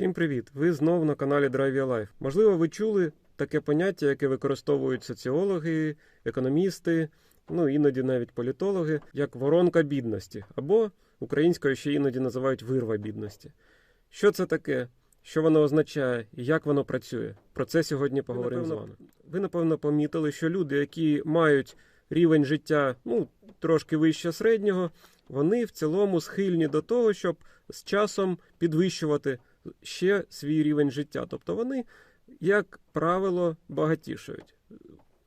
Всім привіт! Ви знов на каналі Drive Your Life. Можливо, ви чули таке поняття, яке використовують соціологи, економісти, ну іноді навіть політологи, як воронка бідності, або українською ще іноді називають вирва бідності. Що це таке? Що воно означає і як воно працює? Про це сьогодні поговоримо з вами. Ви напевно помітили, що люди, які мають рівень життя ну трошки вище середнього, вони в цілому схильні до того, щоб з часом підвищувати ще свій рівень життя. Тобто вони, як правило, багатішають.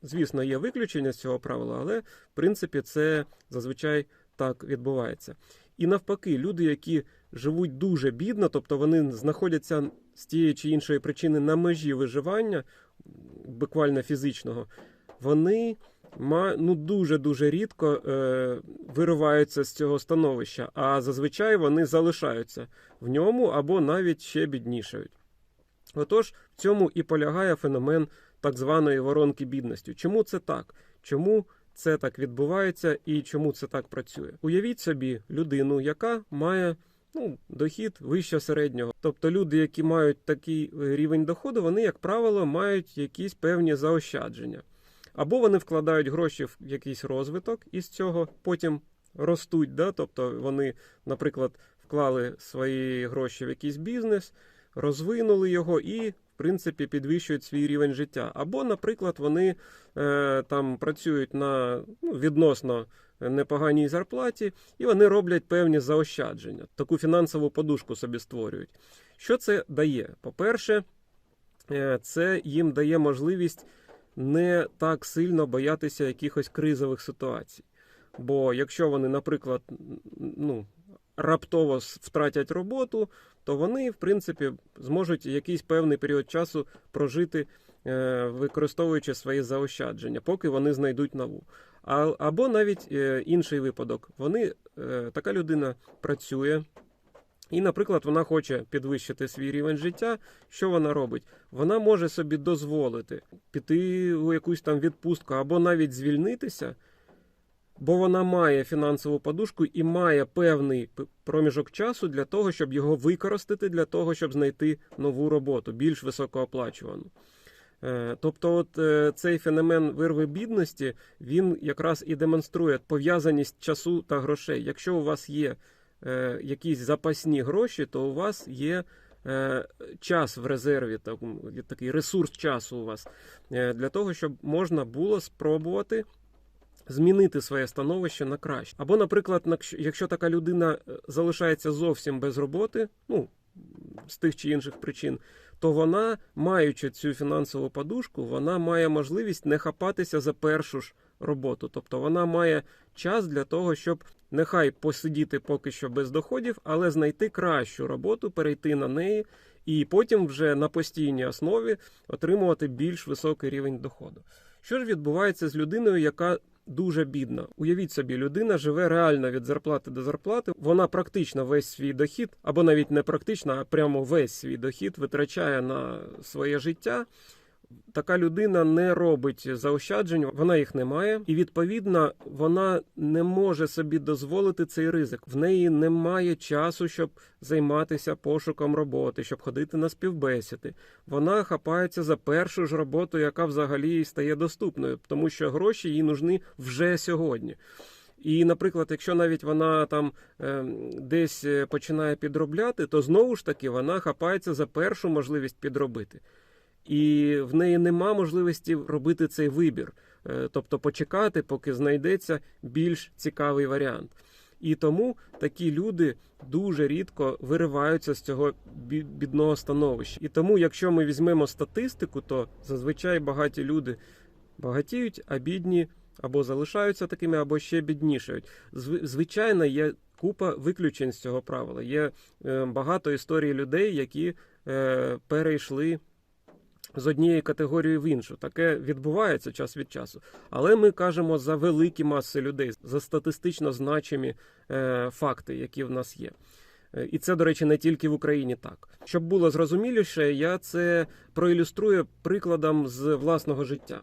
Звісно, є виключення з цього правила, але в принципі це зазвичай так відбувається. І навпаки, люди, які живуть дуже бідно, тобто вони знаходяться з тієї чи іншої причини на межі виживання, буквально фізичного, вони ну, дуже-дуже рідко е, вириваються з цього становища, а зазвичай вони залишаються в ньому або навіть ще біднішають. Отож, в цьому і полягає феномен так званої воронки бідності. Чому це так? Чому це так відбувається і чому це так працює? Уявіть собі людину, яка має ну, дохід вище середнього. Тобто люди, які мають такий е, рівень доходу, вони, як правило, мають якісь певні заощадження. Або вони вкладають гроші в якийсь розвиток і з цього потім ростуть. Да? Тобто вони, наприклад, вклали свої гроші в якийсь бізнес, розвинули його і, в принципі, підвищують свій рівень життя. Або, наприклад, вони е, там працюють на ну, відносно непоганій зарплаті, і вони роблять певні заощадження, таку фінансову подушку собі створюють. Що це дає? По-перше, е, це їм дає можливість не так сильно боятися якихось кризових ситуацій. Бо якщо вони, наприклад, ну, раптово втратять роботу, то вони, в принципі, зможуть якийсь певний період часу прожити, е, використовуючи свої заощадження, поки вони знайдуть нову. Або навіть е, інший випадок. Вони, е, така людина працює. І, наприклад, вона хоче підвищити свій рівень життя. Що вона робить? Вона може собі дозволити піти у якусь там відпустку або навіть звільнитися, бо вона має фінансову подушку і має певний проміжок часу для того, щоб його використати, для того, щоб знайти нову роботу, більш високооплачувану. Е, Тобто, от е, цей феномен вирви бідності він якраз і демонструє пов'язаність часу та грошей. Якщо у вас є е, якісь запасні гроші, то у вас є е, час в резерві, так, такий ресурс часу у вас е, для того, щоб можна було спробувати змінити своє становище на краще. Або, наприклад, якщо така людина е, залишається зовсім без роботи, ну з тих чи інших причин, то вона, маючи цю фінансову подушку, вона має можливість не хапатися за першу ж роботу. Тобто вона має час для того, щоб нехай посидіти поки що без доходів, але знайти кращу роботу, перейти на неї і потім вже на постійній основі отримувати більш високий рівень доходу. Що ж відбувається з людиною, яка дуже бідна? Уявіть собі, людина живе реально від зарплати до зарплати. Вона практично весь свій дохід, або навіть не практично, а прямо весь свій дохід витрачає на своє життя. Така людина не робить заощаджень, вона їх не має, і відповідно вона не може собі дозволити цей ризик. В неї немає часу, щоб займатися пошуком роботи, щоб ходити на співбесіди. Вона хапається за першу ж роботу, яка взагалі стає доступною, тому що гроші їй нужні вже сьогодні. І, наприклад, якщо навіть вона там е, десь е, починає підробляти, то знову ж таки вона хапається за першу можливість підробити. І в неї нема можливості робити цей вибір, Е, тобто почекати, поки знайдеться більш цікавий варіант. І тому такі люди дуже рідко вириваються з цього бідного становища. І тому, якщо ми візьмемо статистику, то зазвичай багаті люди багатіють, а бідні або залишаються такими, або ще біднішають. Звичайно, є купа виключень з цього правила. Є е, багато історій людей, які е, перейшли з однієї категорії в іншу. Таке відбувається час від часу. Але ми кажемо за великі маси людей, за статистично значимі е, факти, які в нас є. Е, І це, до речі, не тільки в Україні так. Щоб було зрозуміліше, я це проілюструю прикладом з власного життя.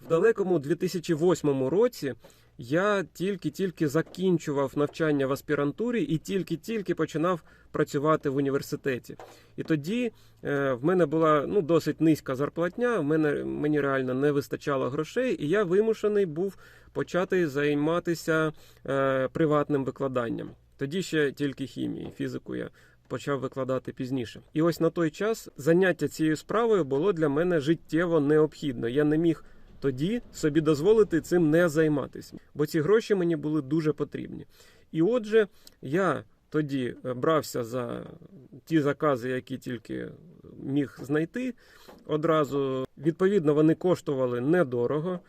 В далекому 2008 році я тільки-тільки закінчував навчання в аспірантурі і тільки-тільки починав працювати в університеті. І тоді е, в мене була ну, досить низька зарплатня, в мене, мені реально не вистачало грошей, і я вимушений був почати займатися е, приватним викладанням. Тоді ще тільки хімії, фізику я почав викладати пізніше. І ось на той час заняття цією справою було для мене життєво необхідно. Я не міг тоді собі дозволити цим не займатися, бо ці гроші мені були дуже потрібні. І отже, я тоді е, брався за ті закази, які тільки міг знайти. Одразу відповідно вони коштували недорого.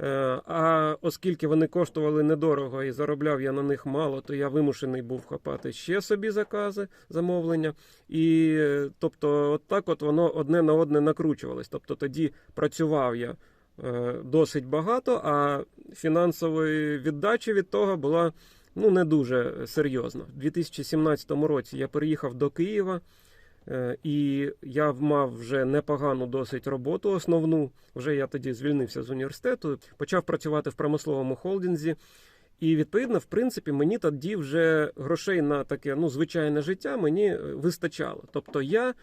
Е, А оскільки вони коштували недорого і заробляв я на них мало, то я вимушений був хапати ще собі закази, замовлення. І е, тобто, от так от воно одне на одне накручувалось. Тобто тоді працював я досить багато, а фінансової віддачі від того була ну не дуже серйозна. У 2017 році я переїхав до Києва. Е, І я мав вже непогану досить роботу основну. Вже я тоді звільнився з університету, почав працювати в промисловому холдинзі. І відповідно, в принципі, мені тоді вже грошей на таке ну, звичайне життя мені е, вистачало. Тобто я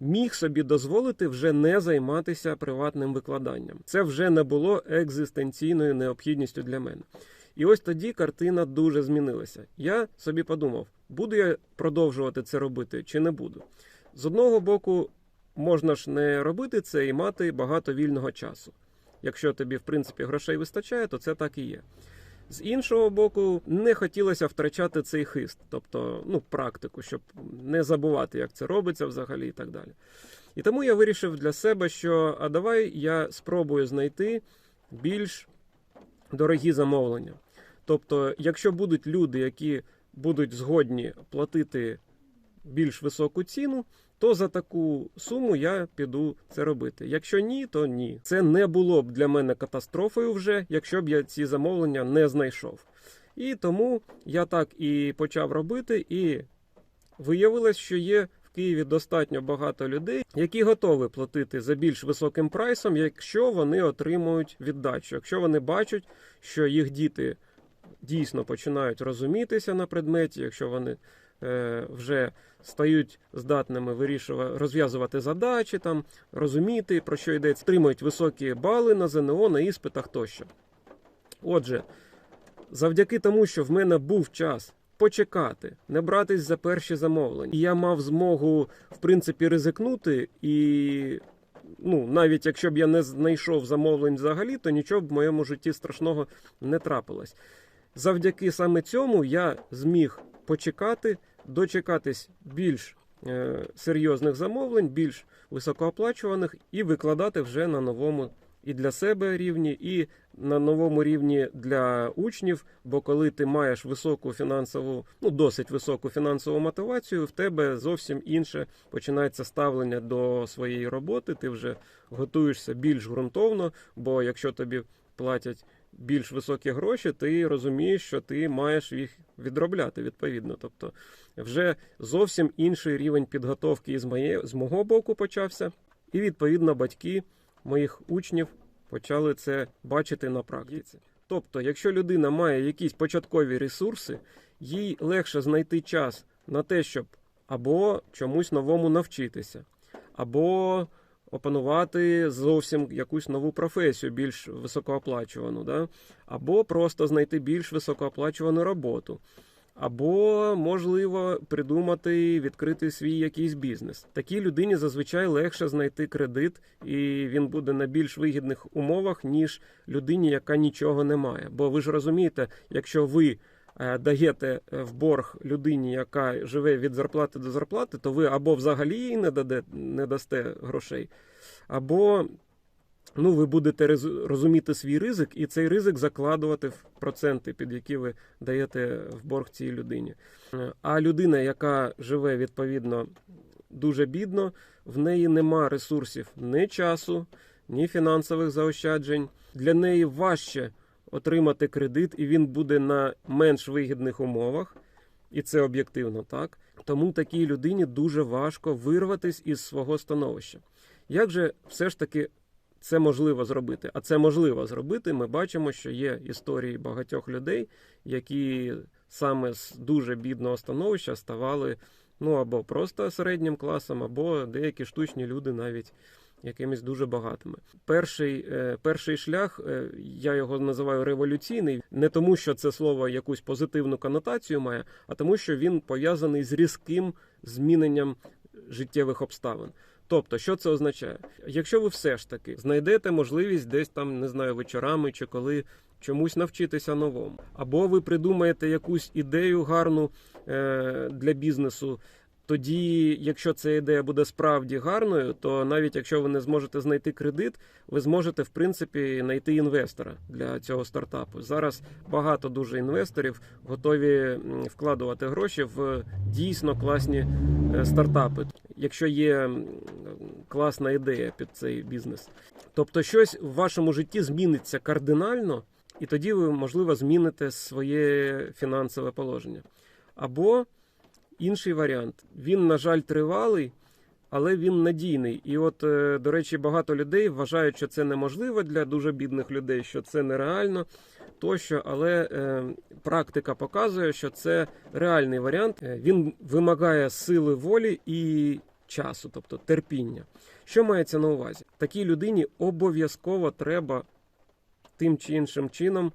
міг собі дозволити вже не займатися приватним викладанням. Це вже не було екзистенційною необхідністю для мене. І ось тоді картина дуже змінилася. Я собі подумав, буду я продовжувати це робити чи не буду. З одного боку, можна ж не робити це і мати багато вільного часу. Якщо тобі, в принципі, грошей вистачає, то це так і є. З іншого боку, не хотілося втрачати цей хист, тобто ну, практику, щоб не забувати, як це робиться взагалі і так далі. І тому я вирішив для себе, що а давай я спробую знайти більш дорогі замовлення. Тобто, якщо будуть люди, які будуть згодні платити більш високу ціну, то за таку суму я піду це робити. Якщо ні, то ні. Це не було б для мене катастрофою вже, якщо б я ці замовлення не знайшов. І тому я так і почав робити, і виявилось, що є Києві достатньо багато людей, які готові платити за більш високим прайсом, якщо вони отримують віддачу, якщо вони бачать, що їх діти дійсно починають розумітися на предметі, якщо вони вже стають здатними вирішувати, розв'язувати задачі, там, розуміти, про що йдеться, отримують високі бали на ЗНО, на іспитах тощо. Отже, завдяки тому, що в мене був час почекати, не братись за перші замовлення, і я мав змогу, в принципі, ризикнути і. Ну, навіть якщо б я не знайшов замовлень взагалі, то нічого б в моєму житті страшного не трапилось. Завдяки саме цьому я зміг почекати, дочекатись більш е, серйозних замовлень, більш високооплачуваних, і викладати вже на новому і для себе рівні, і на новому рівні для учнів. Бо коли ти маєш високу фінансову, ну досить високу фінансову мотивацію, в тебе зовсім інше починається ставлення до своєї роботи. Ти вже готуєшся більш ґрунтовно, бо якщо тобі платять більш високі гроші, ти розумієш, що ти маєш їх відробляти відповідно. Тобто, вже зовсім інший рівень підготовки з моє, з мого боку почався, і відповідно батьки моїх учнів почали це бачити на практиці. Тобто, якщо людина має якісь початкові ресурси, їй легше знайти час на те, щоб або чомусь новому навчитися, або опанувати зовсім якусь нову професію, більш високооплачувану, да? або просто знайти більш високооплачувану роботу. Або, можливо, придумати відкрити свій якийсь бізнес. Такій людині зазвичай легше знайти кредит, і він буде на більш вигідних умовах, ніж людині, яка нічого не має. Бо ви ж розумієте, якщо ви даєте в борг людині, яка живе від зарплати до зарплати, то ви або взагалі їй не даде, не дасте грошей, або ну, ви будете розуміти свій ризик, і цей ризик закладувати в проценти, під які ви даєте в борг цій людині. Е, А людина, яка живе відповідно дуже бідно, в неї нема ресурсів ні часу, ні фінансових заощаджень. Для неї важче отримати кредит, і він буде на менш вигідних умовах, і це об'єктивно так. Тому такій людині дуже важко вирватися із свого становища. Як же все ж таки це можливо зробити. А це можливо зробити. Ми бачимо, що є історії багатьох людей, які саме з дуже бідного становища ставали ну або просто середнім класом, або деякі штучні люди навіть якимись дуже багатими. Перший, е, перший шлях, е, я його називаю революційний, не тому, що це слово якусь позитивну конотацію має, а тому, що він пов'язаний з різким зміненням життєвих обставин. Тобто, що це означає? Якщо ви все ж таки знайдете можливість десь там, не знаю, вечорами чи коли чомусь навчитися новому, або ви придумаєте якусь ідею гарну е, для бізнесу. Тоді, якщо ця ідея буде справді гарною, то навіть якщо ви не зможете знайти кредит, ви зможете в принципі знайти інвестора для цього стартапу. Зараз багато дуже інвесторів готові вкладувати гроші в дійсно класні е, стартапи, якщо є класна ідея під цей бізнес. Тобто, щось в вашому житті зміниться кардинально, і тоді ви, можливо, зміните своє фінансове положення. Або інший варіант. Він, на жаль, тривалий, але він надійний. І от, е, до речі, багато людей вважають, що це неможливо для дуже бідних людей, що це нереально тощо, але е, практика показує, що це реальний варіант. Е, Він вимагає сили волі і часу, тобто терпіння. Що мається на увазі? Такій людині обов'язково треба тим чи іншим чином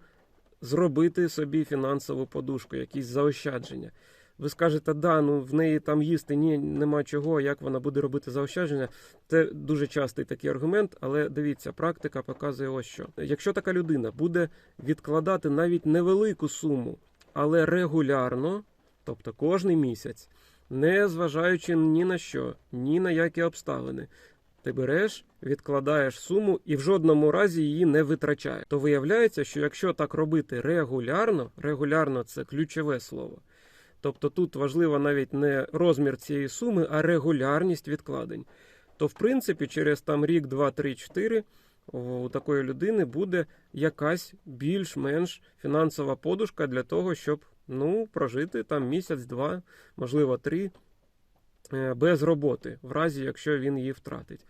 зробити собі фінансову подушку, якісь заощадження. Ви скажете, да, ну в неї там їсти ні, нема чого, як вона буде робити заощадження. Це дуже частий такий аргумент, але дивіться, практика показує ось що. Якщо така людина буде відкладати навіть невелику суму, але регулярно, тобто кожний місяць, не зважаючи ні на що, ні на які обставини, ти береш, відкладаєш суму і в жодному разі її не витрачаєш. То виявляється, що якщо так робити регулярно, регулярно це ключове слово. Тобто тут важливо навіть не розмір цієї суми, а регулярність відкладень. То, в принципі, через там рік, два, три, чотири у такої людини буде якась більш-менш фінансова подушка для того, щоб ну, прожити там місяць-два, можливо, три е, без роботи, в разі якщо він її втратить.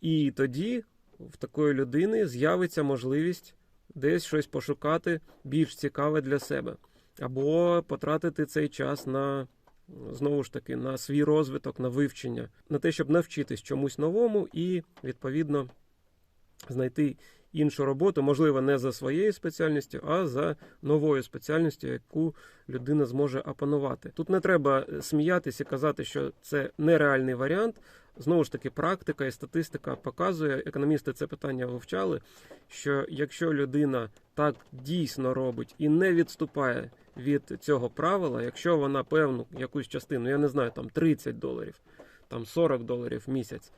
І тоді в такої людини з'явиться можливість десь щось пошукати більш цікаве для себе або потратити цей час на знову ж таки на свій розвиток, на вивчення, на те, щоб навчитись чомусь новому і відповідно знайти іншу роботу, можливо, не за своєю спеціальністю, а за новою спеціальністю, яку людина зможе опанувати. Тут не треба сміятися і казати, що це нереальний варіант. Знову ж таки, практика і статистика показує, економісти це питання вивчали. Що якщо людина так дійсно робить і не відступає від цього правила, якщо вона певну якусь частину, я не знаю, там 30 доларів, там 40 доларів в місяць.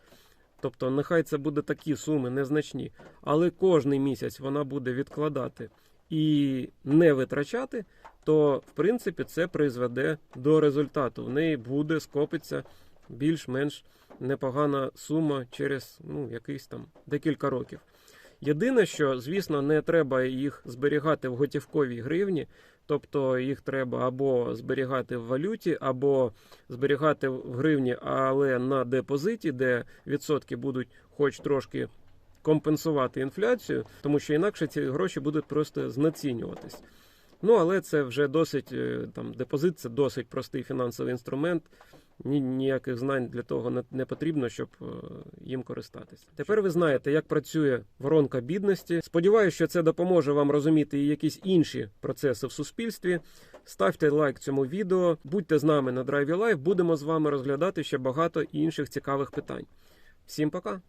Тобто, нехай це буде такі суми незначні, але кожний місяць вона буде відкладати і не витрачати, то в принципі це призведе до результату. В неї буде скопитися більш-менш непогана сума через ну, якийсь там декілька років. Єдине, що, звісно, не треба їх зберігати в готівковій гривні, тобто їх треба або зберігати в валюті, або зберігати в гривні, але на депозиті, де відсотки будуть хоч трошки компенсувати інфляцію, тому що інакше ці гроші будуть просто знецінюватись. Ну, але це вже досить е, там депозит, це досить простий фінансовий інструмент. Ні, ніяких знань для того не, не потрібно, щоб е, їм користатися. Тепер ви знаєте, як працює воронка бідності. Сподіваюся, що це допоможе вам розуміти і якісь інші процеси в суспільстві. Ставте лайк цьому відео, будьте з нами на Драйві Лайф. Будемо з вами розглядати ще багато інших цікавих питань. Всім пока!